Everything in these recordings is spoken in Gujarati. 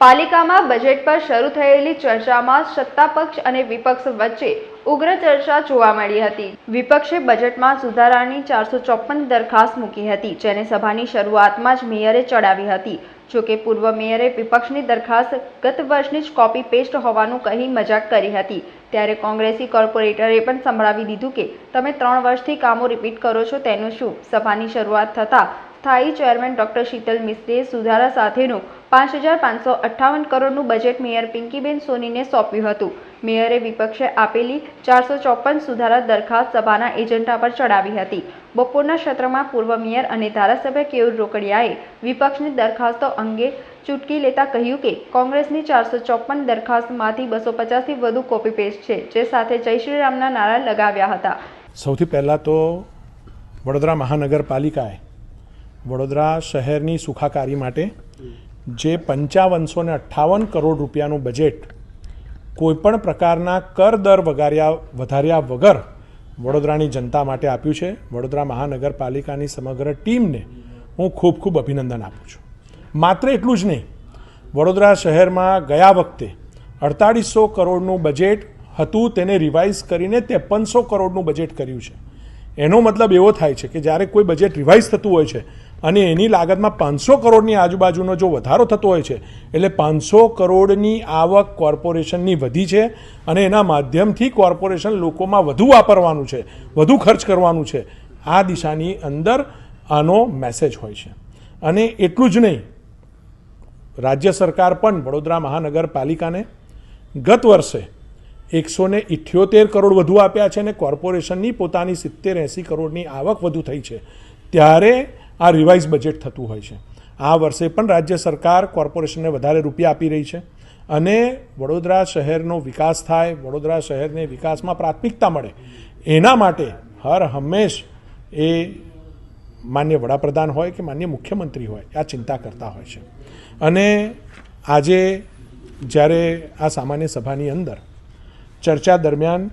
પાલિકામાં બજેટ પર શરૂ થયેલી ચર્ચામાં સત્તાપક્ષ અને વિપક્ષ વચ્ચે ઉગ્ર ચર્ચા જોવા મળી હતી. વિપક્ષે બજેટમાં સુધારાની ચારસો ચોપન દરખાસ્ત મૂકી હતી, જેને સભાની શરૂઆતમાં જ મેયરે ચડાવી હતી. જોકે પૂર્વ મેયરે વિપક્ષની દરખાસ્ત ગત વર્ષની જ કોપી પેસ્ટ હોવાનું કહી મજાક કરી હતી. ત્યારે કોંગ્રેસી કોર્પોરેટરે પણ સંભળાવી દીધું કે, તમે ત્રણ વર્ષથી કામો રિપીટ કરો છો, તેનું શું? સભાની શરૂઆત થતાં સ્થાયી ચેરમેન ડોક્ટર શીતલ મિસ્ત્રીએ સુધારા સાથેનું પાંચ હજાર પાંચસો અઠ્ઠાવન કરોડનું બજેટ મેયર પિંકીબેન સોનીને સોંપ્યું હતું. મેયરે વિપક્ષે આપેલી ચારસો ચોપન સુધારા દરખાસ્ત સભાના એજન્ડા પર ચડાવી હતી. બપોરના સત્રમાં પૂર્વ મેયર અને ધારાસભ્ય કેયુર રોકડિયાએ વિપક્ષની દરખાસ્તો અંગે ચૂંટકી લેતા કહ્યું કે, કોંગ્રેસની ચારસો ચોપન દરખાસ્તમાંથી બસો પચાસથી વધુ કોપી પેસ્ટ છે, જે સાથે જય શ્રી રામના નારા લગાવ્યા હતા. સૌથી પહેલાં તો વડોદરા મહાનગરપાલિકાએ વડોદરા શહેરની સુખાકારી માટે જે પંચાવનસો ને અઠ્ઠાવન કરોડ રૂપિયાનું બજેટ કોઈપણ પ્રકારના કર દર વગાર્યા વધાર્યા વગર વડોદરાની જનતા માટે આપ્યું છે. વડોદરા મહાનગરપાલિકાની સમગ્ર ટીમને હું ખૂબ ખૂબ અભિનંદન આપું છું. માત્ર એટલું જ નહીં, વડોદરા શહેરમાં ગયા વખતે અડતાળીસો કરોડનું બજેટ હતું તેને રિવાઇઝ કરીને ત્રેપનસો કરોડનું બજેટ કર્યું છે. એનો મતલબ એવો થાય છે કે જ્યારે કોઈ બજેટ રિવાઇઝ થતું હોય છે અને એની લાગતમાં પાંચસો કરોડની આજુબાજુનો જો વધારો થતો હોય છે, એટલે પાંચસો કરોડની આવક કોર્પોરેશનની વધી છે અને એના માધ્યમથી કોર્પોરેશન લોકોમાં વધુ વાપરવાનું છે, વધુ ખર્ચ કરવાનું છે. આ દિશાની અંદર આનો મેસેજ હોય છે. અને એટલું જ નહીં, રાજ્ય સરકાર પણ વડોદરા મહાનગરપાલિકાને ગત વર્ષે એકસો ને ઇઠ્યોતેર કરોડ વધુ આપ્યા છે અને કોર્પોરેશનની પોતાની સિત્તેર એંસી કરોડની આવક વધુ થઈ છે. ત્યારે આ રિવાઇઝ બજેટ થતું હોય છે. આ વર્ષે પણ રાજ્ય સરકાર કોર્પોરેશનને વધારે રૂપિયા આપી રહી છે અને વડોદરા શહેરનો વિકાસ થાય, વડોદરા શહેરને વિકાસમાં પ્રાથમિકતા મળે, એના માટે હર હંમેશ એ માન્ય વડાપ્રધાન હોય કે માન્ય મુખ્યમંત્રી હોય, આ ચિંતા કરતા હોય છે. અને આજે જ્યારે આ સામાન્ય સભાની અંદર ચર્ચા દરમિયાન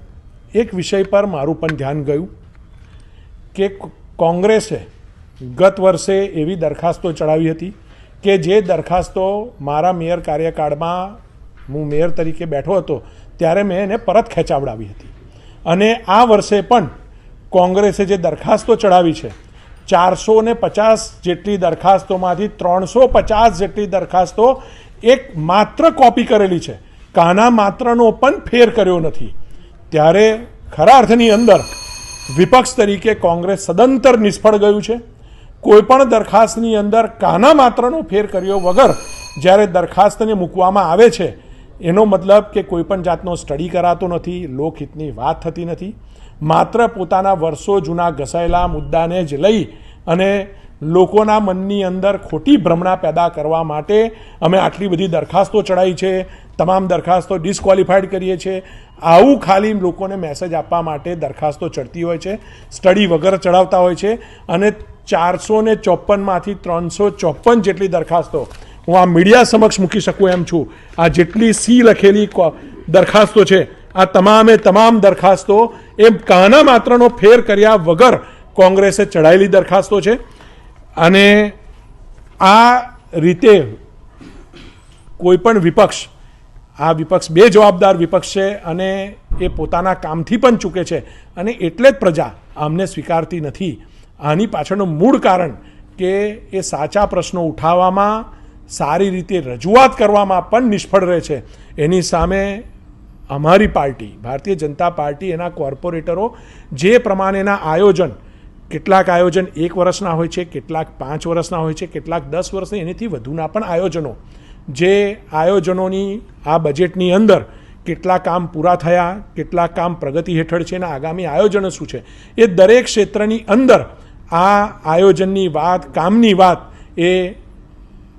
એક વિષય પર મારું પણ ધ્યાન ગયું કે કોંગ્રેસે ગત વર્ષે એવી દરખાસ્તો ચડાવી હતી કે જે દરખાસ્તો મારા મેયર કાર્યકાળમાં હું મેયર તરીકે બેઠો હતો, ત્યારે મેં એને પરત ખેંચાવડાવી હતી. અને આ વર્ષે પણ કોંગ્રેસે જે દરખાસ્તો ચડાવી છે ચારસો ને પચાસ જેટલી દરખાસ્તોમાંથી ત્રણસો પચાસ જેટલી દરખાસ્તો એક માત્ર કોપી કરેલી છે. કાના માત્રનો પણ ફેર કર્યો નથી. ત્યારે ખરા અર્થની અંદર વિપક્ષ તરીકે કોંગ્રેસ સદંતર નિષ્ફળ ગયું છે. કોઈપણ દરખાસ્તની અંદર કાના માત્રનો ફેર કર્યો વગર જ્યારે દરખાસ્તને મૂકવામાં આવે છે, એનો મતલબ કે કોઈપણ જાતનો સ્ટડી કરાતો નથી, લોકહિતની વાત થતી નથી. માત્ર પોતાના વર્ષો જૂના ઘસાયેલા મુદ્દાને જ લઈ અને લોકોના મનની અંદર ખોટી ભ્રમણા પેદા કરવા માટે અમે આટલી બધી દરખાસ્તો ચડાવી છે, તમામ દરખાસ્તો ડિસ્ક્વોલિફાઈડ કરીએ છીએ આવું ખાલી લોકોને મેસેજ આપવા માટે દરખાસ્તો ચડતી હોય છે, સ્ટડી વગર ચડાવતા હોય છે અને ચારસો ને ચોપનમાંથી ત્રણસો ચોપન જેટલી દરખાસ્તો હું આ મીડિયા સમક્ષ મૂકી શકું એમ છું. આ જેટલી સી લખેલી દરખાસ્તો છે, આ તમામે તમામ દરખાસ્તો એ કાના માત્રનો ફેર કર્યા વગર કોંગ્રેસે ચડાયેલી દરખાસ્તો છે. અને આ રીતે કોઈપણ વિપક્ષ, આ વિપક્ષ બે જવાબદાર વિપક્ષ છે અને એ પોતાના કામથી પણ ચૂકે છે. અને એટલે જ પ્રજા આમને સ્વીકારતી નથી. આની પાછળનું મૂળ કારણ કે એ સાચા પ્રશ્નો ઉઠાવવામાં, સારી રીતે રજૂઆત કરવામાં પણ નિષ્ફળ રહે છે. એની સામે અમારી પાર્ટી, ભારતીય જનતા પાર્ટી, એના કોર્પોરેટરો જે પ્રમાણેના આયોજન, કેટલાક આયોજન એક વર્ષના હોય છે, કેટલાક પાંચ વર્ષના હોય છે, કેટલાક દસ વર્ષના, એનાથી વધુના પણ આયોજનો. જે આયોજનોની, આ બજેટની અંદર કેટલા કામ પૂરા થયા, કેટલા કામ પ્રગતિ હેઠળ છે અને આગામી આયોજનો શું છે, એ દરેક ક્ષેત્રની અંદર આ આયોજનની વાત, કામની વાત એ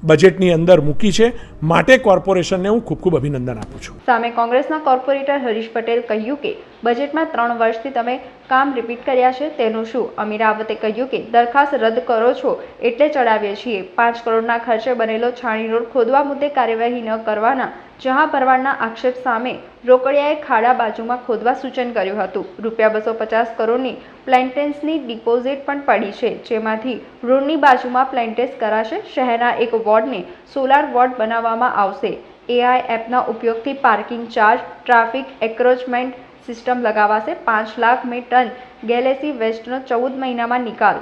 બજેટની અંદર મૂકી છે. માટે કોર્પોરેશનને હું ખૂબ ખૂબ અભિનંદન આપું છું. સામે કોંગ્રેસના કોર્પોરેટર હરીશ પટેલ કહ્યું કે બજેટમાં ત્રણ વર્ષથી તમે કામ રિપીટ કર્યા છે, તેનું શું? અમીરાવતે કહ્યું કે, દરખાસ્ત રદ કરો છો એટલે ચડાવીએ છીએ. પાંચ કરોડના ખર્ચે બનેલો છાણી રોડ ખોદવા મુદ્દે કાર્યવાહી ન કરવાના જહાં ભરવાડના આક્ષેપ સામે રોકડિયાએ ખાડા બાજુમાં ખોદવા સૂચન કર્યું હતું. રૂપિયા બસો પચાસ કરોડની પ્લેન્ટેન્સની ડિપોઝિટ પણ પડી છે, જેમાંથી રોડની બાજુમાં પ્લેન્ટેન્સ કરાશે, શહેરના એક વોર્ડને સોલાર વોર્ડ બનાવવામાં આવશે. એઆઈ એપના ઉપયોગથી parking charge traffic encroachment system લગાવાશે પાંચ લાખ મે ટન ગેલેસી વેસ્ટનો ચૌદ મહિનામાં નિકાલ.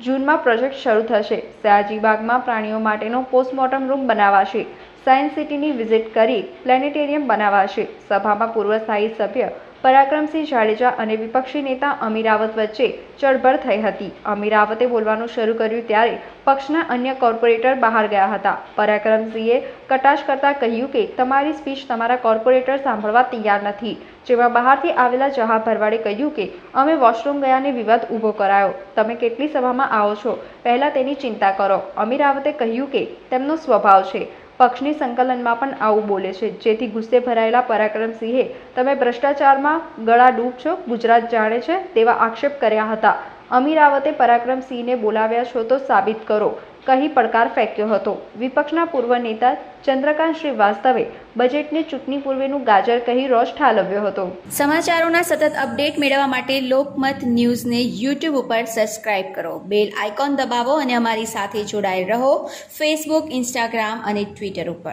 જૂનમાં પ્રોજેક્ટ શરૂ થશે. સયાજીબાગમાં પ્રાણીઓ માટેનો પોસ્ટમોર્ટમ રૂમ બનાવાશે. સાયન્સ સિટીની વિઝિટ કરી પ્લેનેટેરિયમ બનાવાશે. સભામાં પૂર્વ સ્થાયી સભ્ય પરાક્રમસિંહ જાડેજા અને વિપક્ષી નેતા અમીરાવત વચ્ચે ચળભળ થઈ હતી. અમીરાવતે બોલવાનું શરૂ કર્યું ત્યારે પક્ષના અન્ય કોર્પોરેટર બહાર ગયા હતા. પરાક્રમસિંહે કટાશ કરતા કહ્યું કે, તમારી સ્પીચ તમારા કોર્પોરેટર સાંભળવા તૈયાર નથી. જેમાં બહારથી આવેલા જહા ભરવાડે કહ્યું કે, અમે વોશરૂમ ગયાને વિવાદ ઊભો કરાયો. તમે કેટલી સભામાં આવો છો? પહેલાં તેની ચિંતા કરો. અમીરાવતે કહ્યું કે, તેમનો સ્વભાવ છે. પક્ષની સંકલનમાં પણ આવું બોલે છે. જેથી ગુસ્સે ભરાયેલા પરાક્રમસિંહે તમે ભ્રષ્ટાચારમાં ગળા ડૂબ છો, ગુજરાત જાણે છે, તેવા આક્ષેપ કર્યા હતા. અમીરાવતે પરાક્રમસિંહને બોલાવ્યા છો તો સાબિત કરો. કહી પડકાર ફેંક્યો હતો. વિપક્ષના પૂર્વ નેતા ચંદ્રકાંત શ્રીવાસ્તવે બજેટને ચૂંટણી પૂર્વેનું ગાજર કહી રોષ ઠાલવ્યો હતો. સમાચારોના સતત અપડેટ મેળવવા માટે લોકમત ન્યૂઝને યુટ્યુબ ઉપર સબસ્ક્રાઇબ કરો. બેલ આઇકોન દબાવો અને અમારી સાથે જોડાયેલ રહો. ફેસબુક, ઇન્સ્ટાગ્રામ અને ટ્વિટર ઉપર.